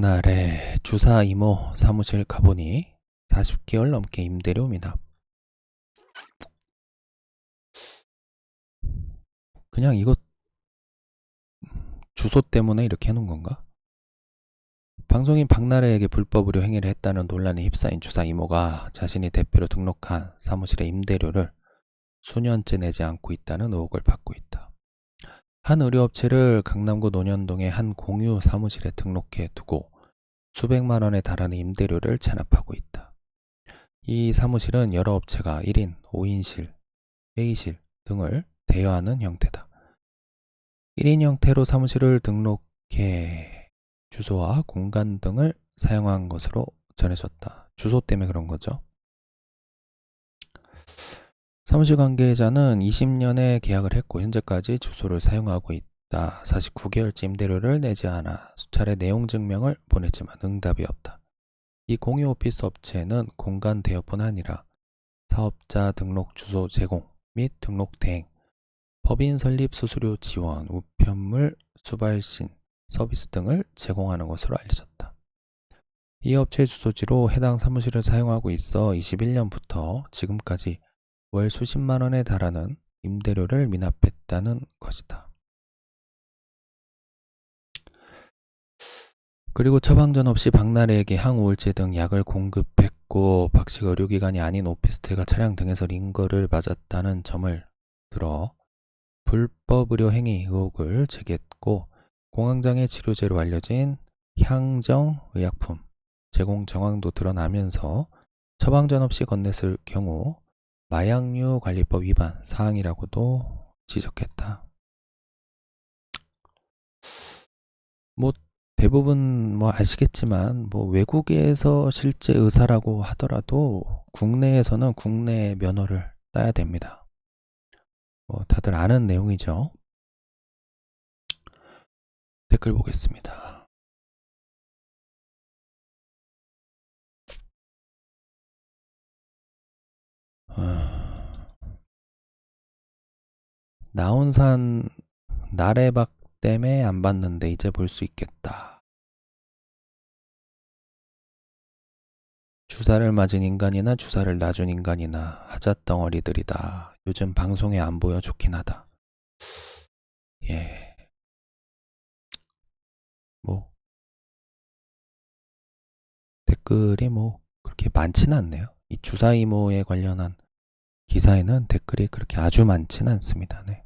박날의 주사 이모 사무실 가보니 40개월 넘게 임대료 미납. 그냥 이거 주소 때문에 이렇게 해놓은 건가? 방송인 박나래에게 불법 의료 행위를 했다는 논란에 휩싸인 주사 이모가 자신이 대표로 등록한 사무실의 임대료를 수년째 내지 않고 있다는 의혹을 받고 있다. 한 의료업체를 강남구 논현동의 한 공유 사무실에 등록해 두고 수백만 원에 달하는 임대료를 체납하고 있다. 이 사무실은 여러 업체가 1인, 5인실, 회의실 등을 대여하는 형태다. 1인 형태로 사무실을 등록해 주소와 공간 등을 사용한 것으로 전해졌다. 주소 때문에 그런 거죠. 사무실 관계자는 20년에 계약을 했고 현재까지 주소를 사용하고 있다. 49개월째 임대료를 내지 않아 수차례 내용 증명을 보냈지만 응답이 없다. 이 공유 오피스 업체는 공간 대여뿐 아니라 사업자 등록 주소 제공 및 등록 대행, 법인 설립 수수료 지원, 우편물 수발신 서비스 등을 제공하는 것으로 알려졌다. 이 업체 주소지로 해당 사무실을 사용하고 있어 21년부터 지금까지 월 수십만 원에 달하는 임대료를 미납했다는 것이다. 그리고 처방전 없이 박나래에게 항우울제 등 약을 공급했고 박씨가 의료기관이 아닌 오피스텔과 차량 등에서 링거를 맞았다는 점을 들어 불법 의료 행위 의혹을 제기했고 공황장애 치료제로 알려진 향정 의약품 제공 정황도 드러나면서 처방전 없이 건넸을 경우 마약류 관리법 위반 사항이라고도 지적했다. 뭐 대부분 뭐 아시겠지만 뭐 외국에서 실제 의사라고 하더라도 국내에서는 국내 면허를 따야 됩니다. 뭐 다들 아는 내용이죠. 댓글 보겠습니다. 아, 나온산 나래박 때문에 안 봤는데 이제 볼 수 있겠다. 주사를 맞은 인간이나 주사를 놔준 인간이나 하잣덩어리들이다. 요즘 방송에 안 보여 좋긴 하다. 예. 뭐, 댓글이 뭐, 그렇게 많지는 않네요. 이 주사 이모에 관련한 기사에는 댓글이 그렇게 아주 많지는 않습니다. 네.